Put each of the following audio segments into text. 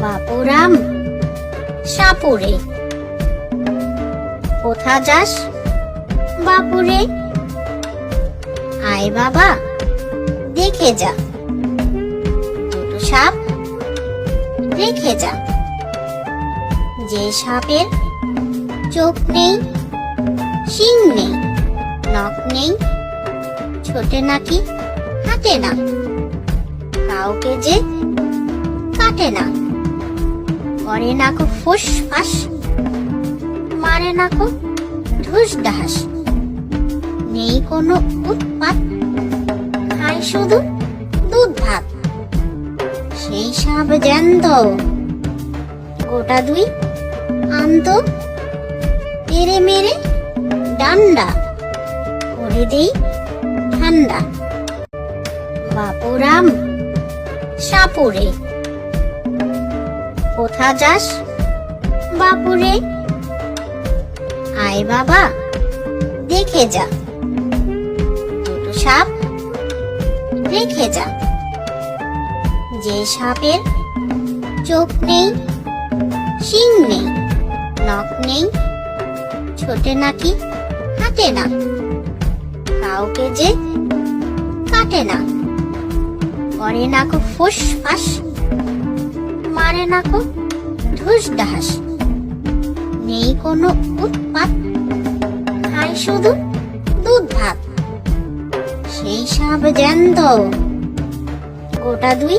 বাপুরাম সাপুরে। কোথা যাস, বাপুরে? আয় বাবা, দেখে যা। দুটো সাপ রেখে যা। যে সাপের চোখ নেই, শিং নেই, নখ নেই, ছোটে নাকি হাঁটে না। কাউকে যে কাটে না। করে না কো ফুস ফাস, মারে না ঢুস ঢাস নেই কোনো উৎপাত খায় শুধু দুধ ভাত। সেই সাপ জ্যান্ত, গোটা দুই আন্ত পেরে মেরে ডান্ডা, করে দেই ঠান্ডা। বাপুরাম সাপুরে। কোথা যাস? বাপুরে আয় বাবা, দেখে যা। দুটো সাপ, রেখে যা। যে সাপের চোখ নেই, শিং নেই, নখ নেই, ছোটে নাকি হাঁটে না। কাউকে যে কাটে না। করে না কো ফুস ফাস মারে না কো ঢুস ঢাস নেই কোনো উৎপাত, খায় শুধু দুধ ভাত সেই সাপ জ্যান্ত, গোটা দুই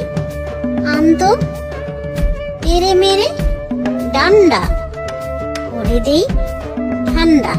আন্ত। পেরে মেরে ডান্ডা, করে দেই ঠান্ডা।